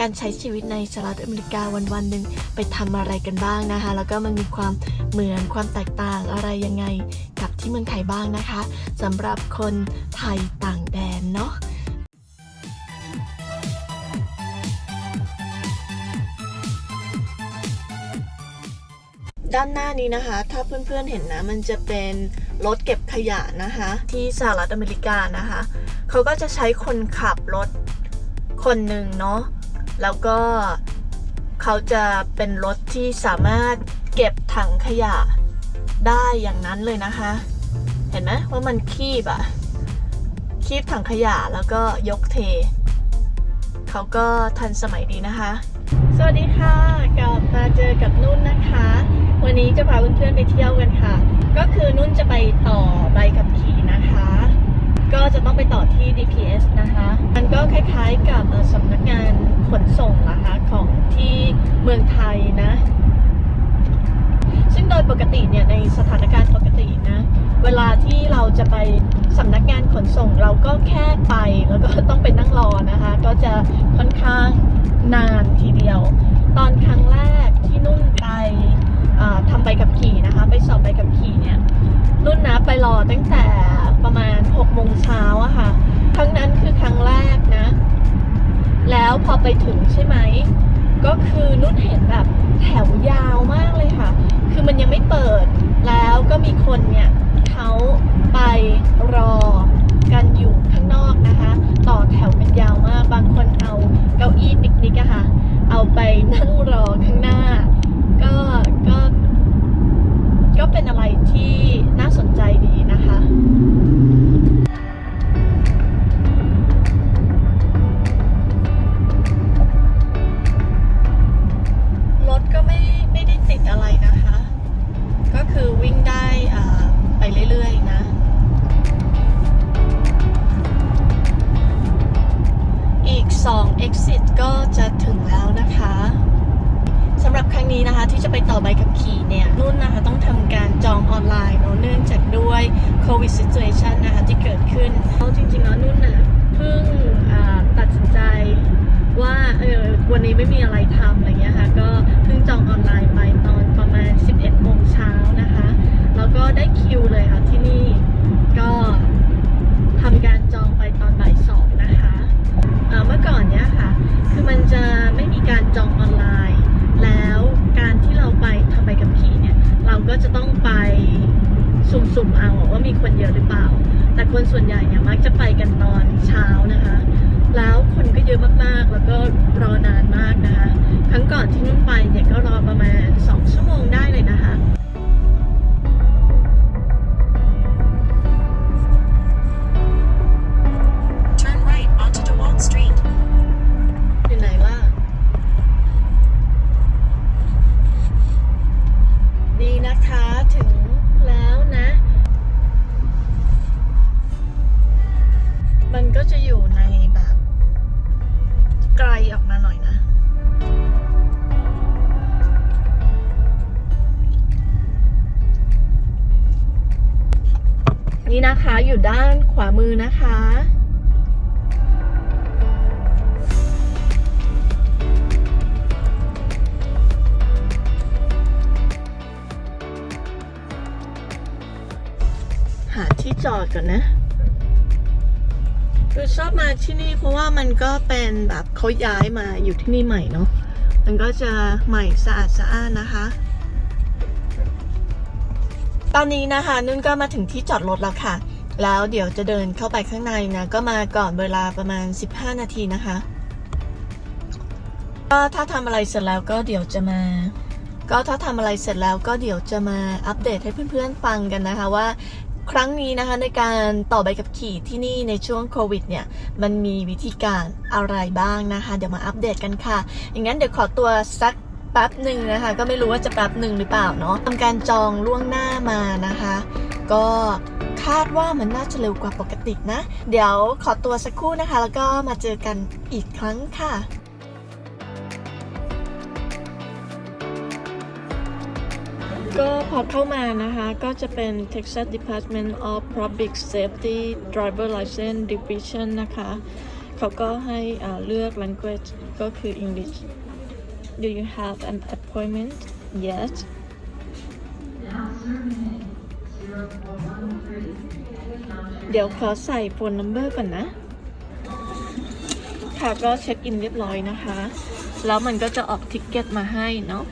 การใช้ชีวิตในสหรัฐอเมริกาวันวันหนึ่งไปทำอะไรกันบ้างนะคะ แล้วก็มันมีความเหมือนความแตกต่างอะไรยังไงกับที่เมืองไทยบ้างนะคะสำหรับคนไทยต่างแดนเนาะด้านหน้านี้นะคะ ถ้าเพื่อนๆเห็นนะ มันจะเป็นรถเก็บขยะนะคะ ที่สหรัฐอเมริกานะคะ เขาก็จะใช้คนขับรถคนหนึ่งเนาะ แล้วก็เขาจะเป็นรถที่สามารถเก็บถังขยะได้อย่างนั้นเลยนะคะ เห็นไหมว่ามันคีบอะคีบถังขยะแล้วก็ยกเท เขาก็ทันสมัยดีนะคะ สวัสดีค่ะกลับมาเจอกับนุ่นนะคะ วันนี้จะพาเพื่อนๆไปเที่ยวกันค่ะ ก็คือนุ่นจะไปต่อใบขับขี่นะคะ ก็จะต้อง ไปต่อที่ DPS นะคะ มันก็คล้ายๆกับสำนักงานขนส่งนะคะของที่เมืองไทยนะ ซึ่งโดยปกติเนี่ยในสถานการณ์ปกตินะ เวลาที่เราจะไปสำนักงานขนส่งเราก็แค่ไปแล้วก็ต้องไปนั่งรอนะคะ ก็จะค่อนข้างนานทีเดียว ตอนครั้งแรกที่นุ่นไปทำใบขับขี่นะคะ ไปสอบใบขับขี่เนี่ยนุ่นนะไปรอตั้งแต่ 6โมงเช้าอะค่ะ ครั้งนั้นคือครั้งแรกนะ แล้วพอไปถึงใช่ไหม ก็คือนุ่นเห็นแบบแถวยาวมากเลยค่ะ คือมันยังไม่เปิด แล้วก็มีคนเนี่ยเขาไปรอกันอยู่ข้างนอกนะคะ ต่อแถวกันยาวมาก บางคนเอาเก้าอี้ปิกนิกอะค่ะ เอาไปนั่งรอข้างหน้า ก็ก็ก็ีไม่มีอะไรทำอะไรเงี้ยค่ะ ก็เพิ่งจองออนไลน์ไปตอนประมาณ 11โมงเช้านะคะ แล้วก็ได้คิวเลยค่ะที่นี่ ก็ทำการจองไปตอนบ่ายสองนะคะเมื่อก่อนเนี้ยค่ะ คือมันจะไม่มีการจองออนไลน์ แล้วการที่เราไปทำใบขับขี่เนี่ย เราก็จะต้องไปสุ่มๆเอาว่ามีคนเยอะหรือเปล่า แต่คนส่วนใหญ่เนี่ยมักจะไปกันตอนเช้านะคะ แล้วคนก็เยอะมากๆ แล้วก็รอนานมากนะคะ ครั้งก่อนที่นุ่นไปเนี่ยก็รอประมาณ 2 ชั่วโมงได้เลย นี่นะคะอยู่ด้านขวามือนะคะ หาที่จอดก่อนนะคือชอบมาที่นี่เพราะว่ามันก็เป็นแบบเขาย้ายมาอยู่ที่นี่ใหม่เนาะมันก็จะใหม่สะอาดสะอ้านนะคะ ตอนนี้นะคะ นุ่นก็มาถึงที่จอดรถแล้วค่ะ แล้วเดี๋ยวจะเดินเข้าไปข้างในนะ ก็มาก่อนเวลาประมาณ 15 นาทีนะคะ ก็ถ้าทำอะไรเสร็จแล้วก็เดี๋ยวจะมา ก็ถ้าทำอะไรเสร็จแล้วก็เดี๋ยวจะมาอัปเดตให้เพื่อนๆฟังกันนะคะว่าครั้งนี้นะคะในการต่อใบขับขี่ที่นี่ในช่วงโควิดเนี่ย มันมีวิธีการอะไรบ้างนะคะ เดี๋ยวมาอัปเดตกันค่ะ อย่างนั้นเดี๋ยวขอตัวสัก ป๊บหนึ่งนะคะ ก็ไม่รู้ว่าจะแป๊บหนึ่งหรือเปล่าเนาะทำการจองล่วงหน้ามานะคะ ก็คาดว่ามันน่าจะเร็วกว่าปกตินะ เดี๋ยวขอตัวสักครู่นะคะ แล้วก็มาเจอกันอีกครั้งค่ะก็พอเข้ามานะคะ ก็จะเป็น Texas Department of Public Safety Driver License Division นะคะ เขาก็ให้เลือก language ก็คือ English Do you have an appointment Yes เดี๋ยวขอใส่โฟนนัมเบอร์ก่อนนะ ค่ะก็เช็คอินเรียบร้อยนะคะ แล้วมันก็จะออกทิกเก็ตมาให้เนาะ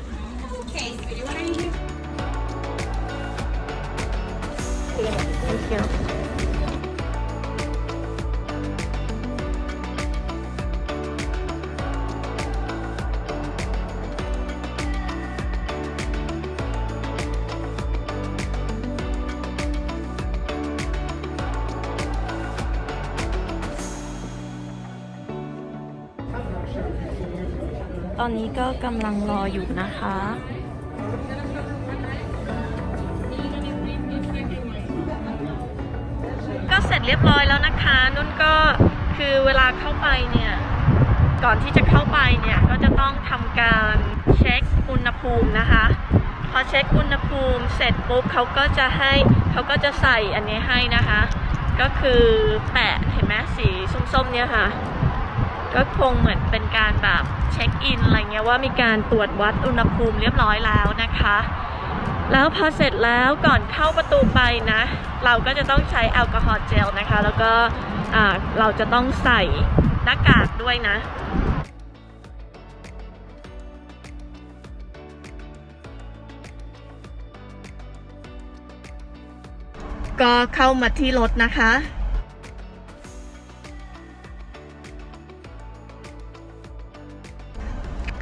Thank you ตอนนี้ก็กำลังรออยู่นะคะ ก็เสร็จเรียบร้อยแล้วนะคะนุ่นก็คือเวลาเข้าไปเนี่ย ก่อนที่จะเข้าไปเนี่ย ก็จะต้องทำการเช็คอุณหภูมินะคะ พอเช็คอุณหภูมิเสร็จปุ๊บเขาก็จะให้เขาก็จะใส่อันนี้ให้นะคะ ก็คือแปะเห็นไหมสีส้มๆเนี่ยค่ะ ก็คงเหมือนเป็นการแบบเช็คอินอะไรเงี้ยว่ามีการตรวจวัดอุณหภูมิเรียบร้อยแล้วนะคะ แล้วพอเสร็จแล้วก่อนเข้าประตูไปนะ เราก็จะต้องใช้แอลกอฮอล์เจลนะคะ แล้วก็อ่าเราจะต้องใส่หน้ากากด้วยนะก็เข้ามาที่รถนะคะ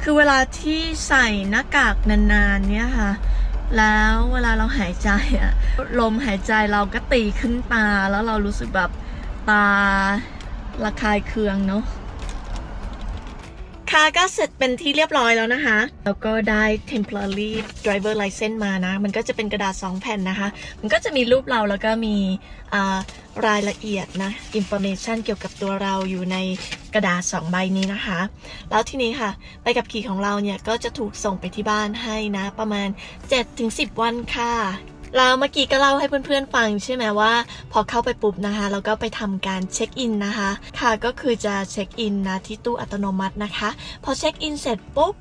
คือเวลาที่ใส่หน้ากากนานๆเนี่ยค่ะ แล้วเวลาเราหายใจอะลมหายใจเราก็ตีขึ้นตา แล้วเรารู้สึกแบบตาระคายเคืองเนาะ คะก็เสร็จเป็นที่เรียบร้อยแล้วนะคะ แล้วก็ได้ temporary driver license มานะ มันก็จะเป็นกระดาษ 2 แผ่นนะคะ มันก็จะมีรูปเราแล้วก็มีรายละเอียดนะ information เกี่ยวกับตัวเราอยู่ในกระดาษ 2 ใบนี้นะคะ แล้วทีนี้ค่ะใบขับขี่ของเราเนี่ยก็จะถูกส่งไปที่บ้านให้นะ ประมาณ 7-10 วันค่ะ แล้วเมื่อกี้ก็เล่าให้เพื่อนๆฟังใช่ไหมว่า พอเข้าไปปุ๊บนะคะแล้วก็ไปทำการเช็คอินนะคะ ค่ะก็คือจะเช็คอินนะที่ตู้อัตโนมัตินะคะ พอเช็คอินเสร็จปุ๊บ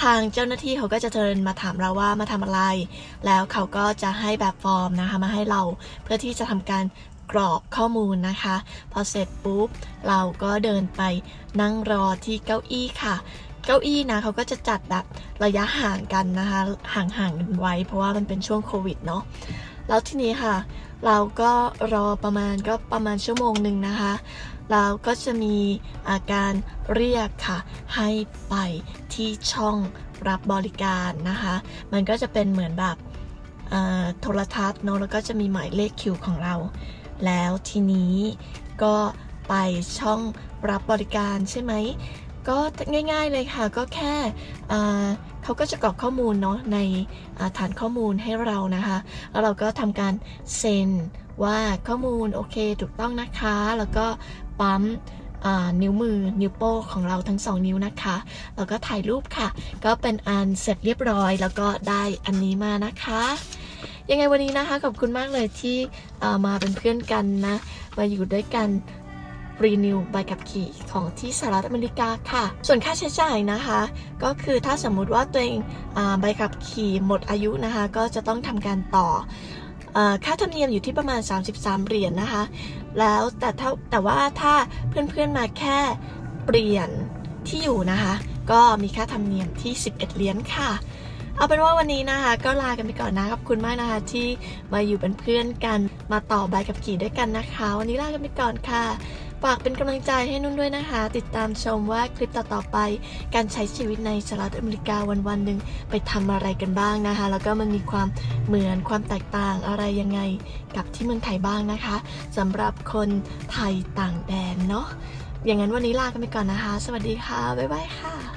ทางเจ้าหน้าที่เขาก็จะเดินมาถามเราว่ามาทำอะไร แล้วเขาก็จะให้แบบฟอร์มนะคะมาให้เราเพื่อที่จะทำการกรอกข้อมูลนะคะ พอเสร็จปุ๊บ เราก็เดินไปนั่งรอที่เก้าอี้ค่ะ เก้าอี้นะเขาก็จะจัดแบบระยะห่างกันนะคะห่างๆกันไว้ เพราะว่ามันเป็นช่วงโควิดเนาะแล้วทีนี้ค่ะ เราก็รอประมาณก็ประมาณชั่วโมงหนึ่งนะคะ เราก็จะมีอาการเรียกค่ะ ให้ไปที่ช่องรับบริการนะคะ มันก็จะเป็นเหมือนแบบโทรทัศน์เนอะแล้วก็จะมีหมายเลขคิวของเรา แล้วทีนี้ก็ไปช่องรับบริการใช่ไหม ก็ง่ายๆเลยค่ะก็แค่เขาก็จะกรอกข้อมูลเนาะในาฐานข้อมูลให้เรานะคะแล้วเราก็ทำการเซ็นว่าข้อมูลโอเคถูกต้องนะคะ แล้วก็ปั๊มนิ้วมือนิ้วโป้งของเราทั้งสองนิ้วนะคะ แล้วก็ถ่ายรูปค่ะ ก็เป็นอันเสร็จเรียบร้อย แล้วก็ได้อันนี้มานะคะ ยังไงวันนี้นะคะขอบคุณมากเลยที่มาเป็นเพื่อนกันนะ มาอยู่ด้วยกัน รีนิวใบขับขี่ของที่สหรัฐอเมริกาค่ะ ส่วนค่าใช้จ่ายนะคะ ก็คือถ้าสมมุติว่าตัวเองใบขับขี่หมดอายุนะคะ ก็จะต้องทำการต่อออค่าธรรมเนียมอยู่ที่ประมาณ 33 เหรียญนนะคะ แล้วแต่ถ้าแต่ว่าถ้าเพื่อนๆมาแค่เปลี่ยนที่อยู่นะคะ ก็มีค่าธรรมเนียมที่ 11 เหรียญค่ะ เอาเป็นว่าวันนี้นะคะ ก็ลากันไปก่อนนะขอบคุณมากนะคะที่มาอยู่เป็นเพื่อนกันมาต่อใบขับขี่ด้วยกันนะคะ วันนี้ลากันไปก่อนค่ะ ฝากเป็นกำลังใจให้นุ่นด้วยนะคะ ติดตามชมว่าคลิปต่อๆไป การใช้ชีวิตในสหรัฐอเมริกาวันๆหนึ่งไปทำอะไรกันบ้างนะคะ แล้วก็มันมีความเหมือนความแตกต่างอะไรยังไงกับที่เมืองไทยบ้างนะคะสำหรับคนไทยต่างแดนเนาะอย่างนั้นวันนี้ลากันไปก่อนนะคะ สวัสดีค่ะ บ๊ายบายค่ะ